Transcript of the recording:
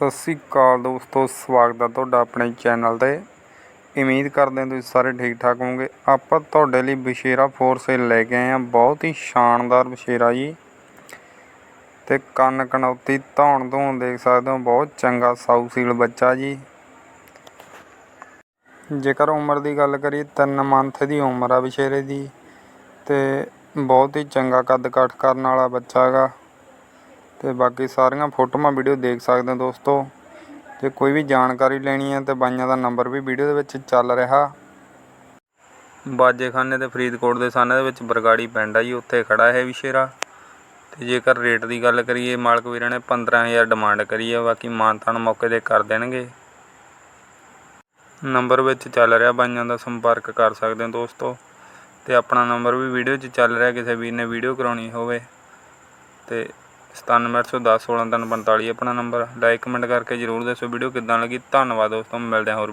ਸਤਿ ਸ੍ਰੀ ਅਕਾਲ ਦੋਸਤੋ, ਸਵਾਗਤ ਹੈ ਤੁਹਾਡਾ ਆਪਣੇ ਚੈਨਲ ਤੇ। ਉਮੀਦ ਕਰਦੇ ਹਾਂ ਤੁਸੀਂ ਸਾਰੇ ਠੀਕ ਠਾਕ ਹੋਵੋਗੇ। ਆਪਾਂ ਤੁਹਾਡੇ ਲਈ ਬਸ਼ੇਰਾ ਫੋਰ ਸੇਲ ਲੈ ਕੇ ਆਏ ਹਾਂ। ਬਹੁਤ ਹੀ ਸ਼ਾਨਦਾਰ ਬਸ਼ੇਰਾ ਜੀ। ਤੇ ਕੰਨ ਕਨੌਤੀ, ਧੌਣ ਧੌਣ ਦੇਖ ਸਕਦੇ ਹੋ। ਬਹੁਤ ਚੰਗਾ ਸਾਊ ਸੀਲ ਬੱਚਾ ਜੀ। ਜੇਕਰ ਉਮਰ ਦੀ ਗੱਲ ਕਰੀਏ 3 ਮੰਥ ਦੀ ਉਮਰ ਆ ਬਸ਼ੇਰੇ ਦੀ। ਤੇ ਬਹੁਤ ਹੀ ਚੰਗਾ ਕੱਦ ਕਾਠ ਕਰਨ ਵਾਲਾ ਬੱਚਾ ਹੈਗਾ। ਤੇ ਬਾਕੀ ਸਾਰੀਆਂ ਫੋਟੋਆਂ, ਵੀਡੀਓ ਦੇਖ ਸਕਦੇ ਹੋ ਦੋਸਤੋ। ਜੇ ਕੋਈ ਵੀ ਜਾਣਕਾਰੀ ਲੈਣੀ ਹੈ ਤੇ ਬਾਈਆਂ ਦਾ ਨੰਬਰ ਵੀ ਵੀਡੀਓ ਦੇ ਵਿੱਚ ਚੱਲ ਰਿਹਾ। ਬਾਜੇਖਾਨੇ ਤੇ ਫਰੀਦਕੋਟ ਦੇ ਸਾਨੇ ਦੇ ਵਿੱਚ ਬਰਗਾੜੀ ਪਿੰਡ ਆ ਜੀ, ਉੱਥੇ ਖੜਾ ਹੈ ਵਿਸ਼ੇਰਾ ਤੇ ਜੇਕਰ ਰੇਟ ਦੀ ਗੱਲ ਕਰੀਏ, ਮਾਲਕ ਵੀਰਾਂ ਨੇ 15000 ਡਿਮਾਂਡ ਕਰੀ ਹੈ ਬਾਕੀ ਮਾਨਤਾਨ ਮੌਕੇ ਤੇ ਕਰ ਦੇਣਗੇ। ਨੰਬਰ ਵਿੱਚ ਚੱਲ ਰਿਹਾ, ਬਾਈਆਂ ਦਾ ਸੰਪਰਕ ਕਰ ਸਕਦੇ ਹੋ ਦੋਸਤੋ। ਤੇ ਆਪਣਾ ਨੰਬਰ ਵੀ ਵੀਡੀਓ 'ਚ ਚੱਲ ਰਿਹਾ, ਕਿਸੇ ਵੀਰ ਨੇ ਵੀਡੀਓ ਕਰਾਉਣੀ ਹੋਵੇ। ਤੇ 9710 1645 ਆਪਣਾ ਨੰਬਰ ਲਾਈਕ ਕਮੈਂਟ ਕਰਕੇ ਜਰੂਰ ਦੱਸੋ ਵੀਡੀਓ ਕਿੱਦਾਂ ਲੱਗੀ। ਧੰਨਵਾਦ ਦੋਸਤੋ, ਮਿਲਦੇ ਹਾਂ ਹੋਰ